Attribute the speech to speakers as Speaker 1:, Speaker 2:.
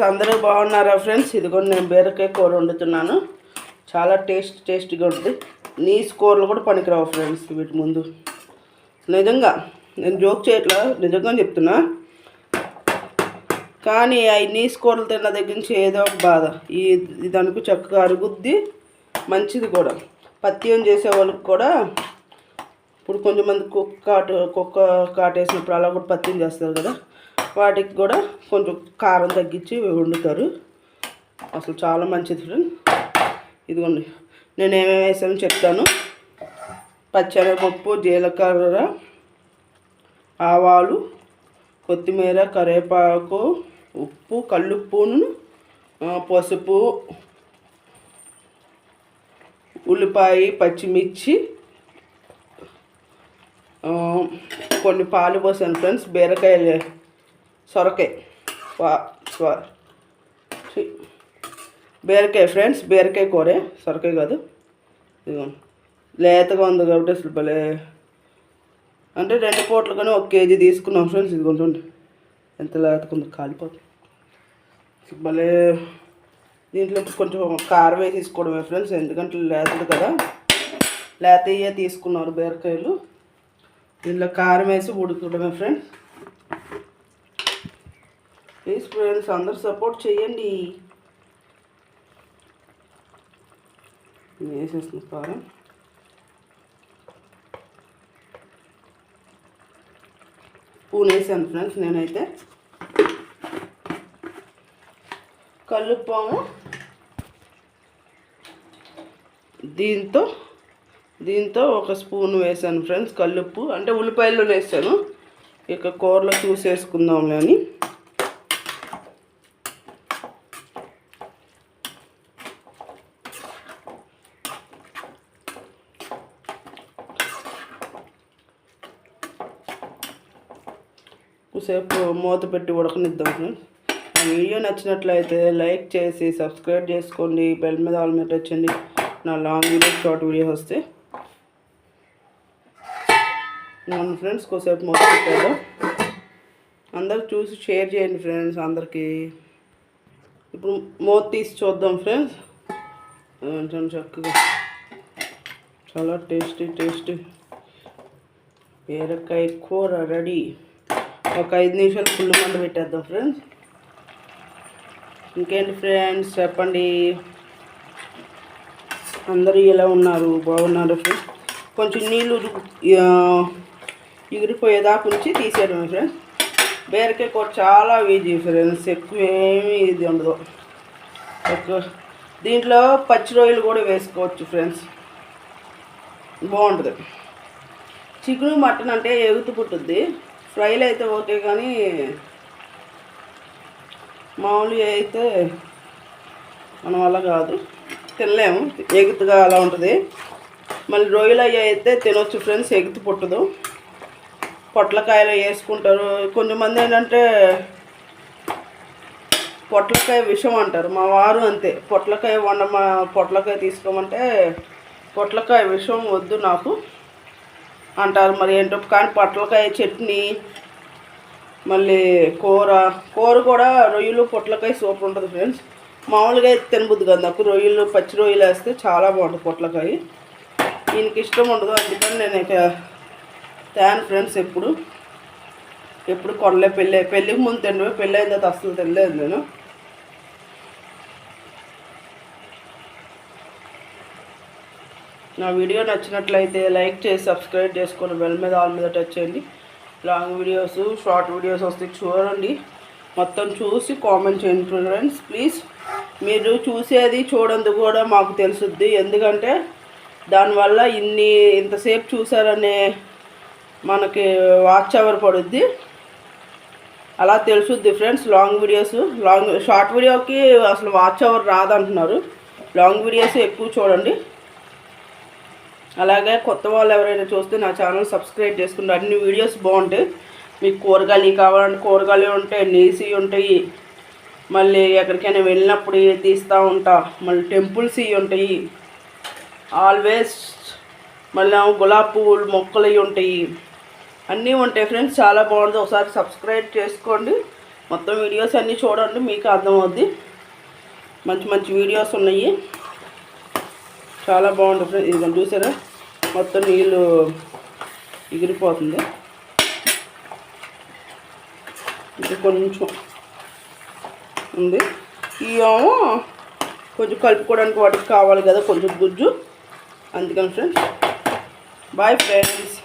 Speaker 1: Friends అందరూ బాగున్నారా friends? ఇదిగో నేను బీరకాయ కూర వండుతున్నాను. చాలా టేస్ట్ టేస్టీగా ఉంటుంది. నీస్ కూరలు కూడా పనికిరావు ఫ్రెండ్స్ వీటి ముందు. నిజంగా నేను జోక్ చేయట్లా నిజంగా చెప్తున్నా. కానీ అవి నీస్ కూరలు తిన్న దగ్గర నుంచి ఏదో ఒక బాధ. ఈ దానికి చక్కగా అరుగుద్ది మంచిది కూడా. పత్యం చేసే వాళ్ళకి కూడా ఇప్పుడు కొంచెం మంది కుక్క కాటు కుక్క కాటేసినప్పుడు అలా కూడా పత్యం చేస్తారు కదా. వాటికి కూడా కొంచెం కారం తగ్గించి వండుతారు. అసలు చాలా మంచిది ఫ్రెండ్ ఇదిగోండి నేను ఏమేమి వేసానో చెప్తాను. పచ్చనపప్పు జీలకర్ర ఆవాలు కొత్తిమీర కరివేపాకు ఉప్పు కళ్ళుప్పును పసుపు ఉల్లిపాయ పచ్చిమిర్చి కొన్ని పాలు పోసాను ఫ్రెండ్స్. బీరకాయ సొరకాయ. బీరకాయ ఫ్రెండ్స్ బీరకాయ కూరే సొరకాయ కాదు. ఇదిగో. లేతగా ఉంది కాబట్టి అసలు భలే. అంటే రెండు పూటలు కానీ ఒక కేజీ తీసుకున్నాం ఫ్రెండ్స్ ఇది కొంచెం ఎంత లేతగా ఉంది కాలిపోతుంది. భలే. దీంట్లో కొంచెం కారం వేసి తీసుకోవడమే ఫ్రెండ్స్ ఎందుకంటే లేతది కదా. లేతయ్యే తీసుకున్నారు బీరకాయలు. దీంట్లో కారం వేసి ఉడుకోవడమే ఫ్రెండ్స్. ప్లీజ్ ఫ్రెండ్స్ అందరు సపోర్ట్ చేయండి వేసేస్తుంది కారం స్పూన్ వేసాను ఫ్రెండ్స్ నేనైతే. కలుపాము దీంతో దీంతో ఒక స్పూన్ వేసాను ఫ్రెండ్స్ కల్లుప్పు. అంటే ఉల్లిపాయల్లో వేసాను ఇక కూరలో చూసేసుకుందాంలే అని. కొద్దిసేపు మూత పెట్టి ఉడకనిద్దాం ఫ్రెండ్స్. వీడియో నచ్చినట్లయితే లైక్ చేసి సబ్స్క్రైబ్ చేసుకోండి. బెల్ మీద ఆల్ మీద వచ్చండి నా లాంగ్ వీడియో షార్ట్ వీడియోస్ వస్తే. మన ఫ్రెండ్స్ కొద్దిసేపు మూత పెట్టారు అందరు చూసి షేర్ చేయండి ఫ్రెండ్స్ అందరికీ. ఇప్పుడు మూత తీసి చూద్దాం ఫ్రెండ్స్. కొంచెం చక్కగా. చాలా టేస్టీ టేస్టీ. బీరకాయ కూర రెడీ. ఒక ఐదు నిమిషాలు ఫుల్ మంట పెట్టేద్దాం ఫ్రెండ్స్. ఇంకేంటి ఫ్రెండ్స్ చెప్పండి? అందరూ ఎలా ఉన్నారు? బాగున్నారు ఫ్రెండ్స్? కొంచెం నీళ్ళు ఉరుకు- ఎగిరిపోయేదాకా ఉంచి తీసేయడమే ఫ్రెండ్స్. బీరకాయ కూర చాలా ఈజీ ఫ్రెండ్స్ ఎక్కువ ఏమీ ఇది ఉండదు. ఎక్కువ దీంట్లో పచ్చి రొయ్యలు కూడా వేసుకోవచ్చు ఫ్రెండ్స్. బాగుంటుంది. చికెన్ మటన్ అంటే ఎగుతు పుట్టుద్ది. ఫ్రైలు అయితే ఓకే కానీ మామూలుగా అయితే మన వల్ల కాదు. తినలేము. ఎగుతుగా అలా ఉంటుంది. మళ్ళీ రొయ్యలు అవి అయితే తినొచ్చు ఫ్రెండ్స్. ఎగుతు పుట్టదు. పొట్లకాయలు వేసుకుంటారు. కొంతమంది ఏంటంటే పొట్లకాయ విషం అంటారు. మా వారు అంతే. పొట్లకాయ వండమా పొట్లకాయ తీసుకోమంటే పొట్లకాయ విషం వద్దు నాకు. అంటారు మరి ఏంటో. కానీ పొట్లకాయ చట్నీ మళ్ళీ కూర. కూర కూడా రొయ్యలు పొట్లకాయ సూపర్ ఉంటుంది ఫ్రెండ్స్ మామూలుగా అయితే తినబుద్ది కదా నాకు. రొయ్యలు పచ్చి రొయ్యలు వేస్తే చాలా బాగుంటుంది పొట్లకాయ. ఈయనకి ఇష్టం ఉండదు. అందుకని నేను ఇక తేను ఫ్రెండ్స్ ఎప్పుడు. ఎప్పుడు కొనలే పెళ్ళి. పెళ్ళికి ముందు తినవే పెళ్ళి అయిన తర్వాత అసలు తినలేదు నేను. నా వీడియో నచ్చినట్లయితే లైక్ చేసి సబ్స్క్రైబ్ చేసుకొని బెల్ మీద ఆల్ మీద టచ్ చేయండి. లాంగ్ వీడియోస్ షార్ట్ వీడియోస్ వస్తే చూడండి. మొత్తం చూసి కామెంట్ చేయండి ఫ్రెండ్స్ ప్లీజ్. మీరు చూసేది చూడండి కూడా మాకు తెలుసుద్ది. ఎందుకంటే దానివల్ల ఇన్ని ఇంతసేపు చూసారనే మనకి వాచ్ అవర్ పడుద్ది. అలా తెలుసుద్ది friends long videos. Long short వీడియోకి అసలు వాచ్ అవర్ రాదంటున్నారు. లాంగ్ వీడియోస్ ఎక్కువ చూడండి. అలాగే కొత్త వాళ్ళు ఎవరైనా చూస్తే నా ఛానల్ సబ్స్క్రైబ్ చేసుకుంటే అన్ని వీడియోస్ బాగుంటాయి మీకు కూరగాయలు కావాలంటే కూరగాయలు ఉంటాయి నేసి ఉంటాయి. మళ్ళీ ఎక్కడికైనా వెళ్ళినప్పుడు తీస్తూ ఉంటా. మళ్ళీ టెంపుల్స్ ఇవి ఉంటాయి. ఆల్వేస్ మళ్ళీ గులాబీ పువ్వులు మొక్కలు ఇవి ఉంటాయి. అన్నీ ఉంటాయి ఫ్రెండ్స్. చాలా బాగుంది. ఒకసారి సబ్స్క్రైబ్ చేసుకోండి. మొత్తం వీడియోస్ అన్నీ చూడండి. మీకు అర్థమవుద్ది. మంచి మంచి వీడియోస్ ఉన్నాయి. చాలా బాగుంది ఫ్రెండ్స్ ఇది చూసారా? మొత్తం నీళ్ళు ఎగిరిపోతుంది. ఇంకా కొంచెం ఉంది. ఈ కొంచెం కలుపుకోవడానికి వాటికి కావాలి కదా కొంచెం గుజ్జు. అందుకని ఫ్రెండ్స్ బాయ్ ఫ్రెండ్స్